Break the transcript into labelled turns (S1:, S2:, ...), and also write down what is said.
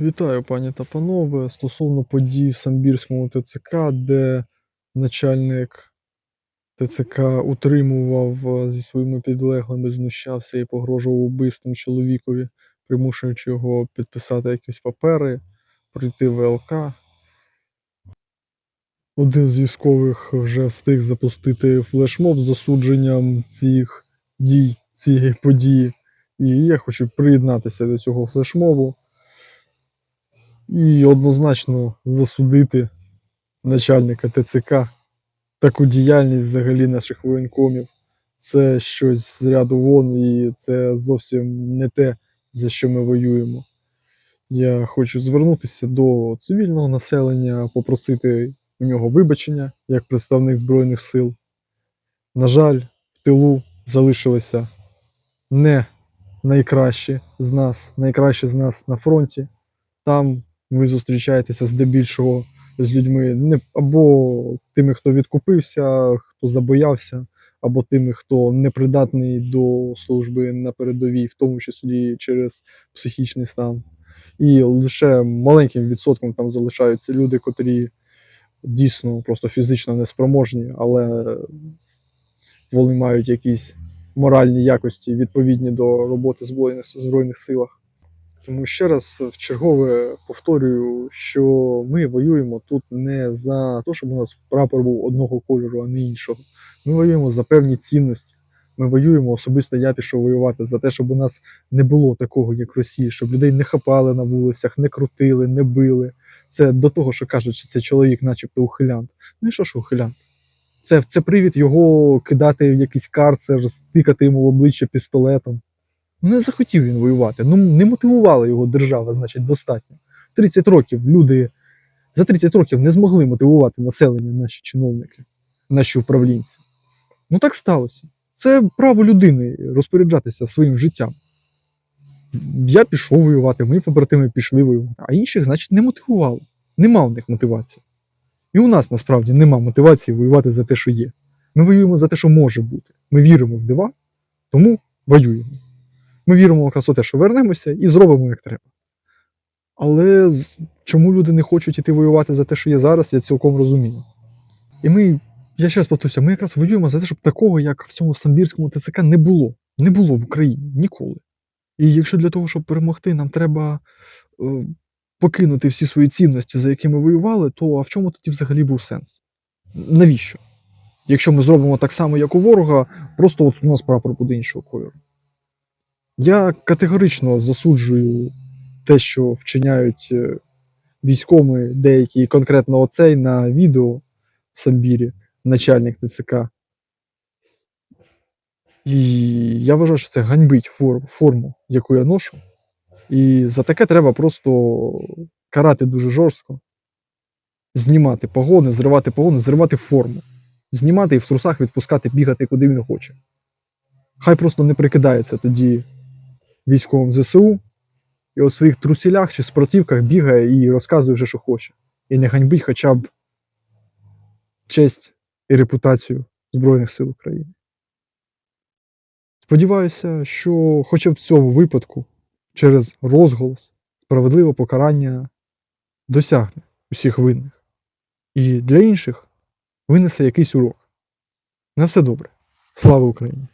S1: Вітаю, пані та панове. Стосовно подій в Самбірському ТЦК, де начальник ТЦК утримував е, зі своїми підлеглими, знущався і погрожував убивством чоловікові, примушуючи його підписати якісь папери, прийти в ВЛК. Один з військових вже встиг запустити флешмоб з засудженням цих дій, цієї події. І я хочу приєднатися до цього флешмобу і однозначно засудити начальника ТЦК. Таку діяльність взагалі наших воєнкомів. Це щось з ряду вон, і це зовсім не те, за що ми воюємо. Я хочу звернутися до цивільного населення, попросити у нього вибачення як представник Збройних сил. На жаль, в тилу залишилися не найкращі з нас, найкращі з нас на фронті. Там ви зустрічаєтеся здебільшого з людьми не або тими, хто відкупився, хто забоявся, або тими, хто непридатний до служби на передовій, в тому числі через психічний стан. І лише маленьким відсотком там залишаються люди, котрі дійсно просто фізично неспроможні, але вони мають якісь моральні якості відповідні до роботи в Збройних, силах. Тому ще раз в чергове повторюю, що ми воюємо тут не за те, щоб у нас прапор був одного кольору, а не іншого. Ми воюємо за певні цінності. Ми воюємо, особисто я пішов воювати за те, щоб у нас не було такого, як в Росії, щоб людей не хапали на вулицях, не крутили, не били. Це до того, що кажуть, що це чоловік, начебто, ухилянт. Ну і що ж ухилянт? Це, це привід його кидати в якийсь карцер, стикати йому в обличчя пістолетом. Не захотів він воювати. Ну, не мотивувала його держава, значить, достатньо. 30 років люди за 30 років не змогли мотивувати населення, наші чиновники, наші управлінці. Ну так сталося. Це право людини розпоряджатися своїм життям. Я пішов воювати, мої побратими пішли воювати, а інших, значить, не мотивували. Нема в них мотивації. І у нас насправді нема мотивації воювати за те, що є. Ми воюємо за те, що може бути. Ми віримо в дива, тому воюємо. Ми віримо якраз у те, що вернемося і зробимо як треба. Але чому люди не хочуть іти воювати за те, що є зараз, я цілком розумію. І ми, я ще раз повторюся, ми якраз воюємо за те, щоб такого, як в цьому самбірському ТЦК, не було. Не було в Україні ніколи. І якщо для того, щоб перемогти, нам треба е, покинути всі свої цінності, за якими воювали, то а в чому тоді взагалі був сенс? Навіщо? Якщо ми зробимо так само, як у ворога, просто от у нас прапор буде іншого кольору. Я категорично засуджую те, що вчиняють е, військові, деякі, конкретно оцей на відео в Самбірі, начальник ТЦК. І я вважаю, що це ганьбить фор- форму, яку я ношу. І за таке треба просто карати дуже жорстко, знімати погони, зривати погони, зривати форму, знімати і в трусах відпускати, бігати куди він хоче. Хай просто не прикидається тоді військовим ЗСУ, і от в своїх трусілях чи спортивках бігає і розказує вже, що хоче. І не ганьбить хоча б честь і репутацію Збройних сил України. Сподіваюся, що хоча б в цьому випадку через розголос справедливе покарання досягне усіх винних. І для інших винесе якийсь урок. На все добре. Слава Україні!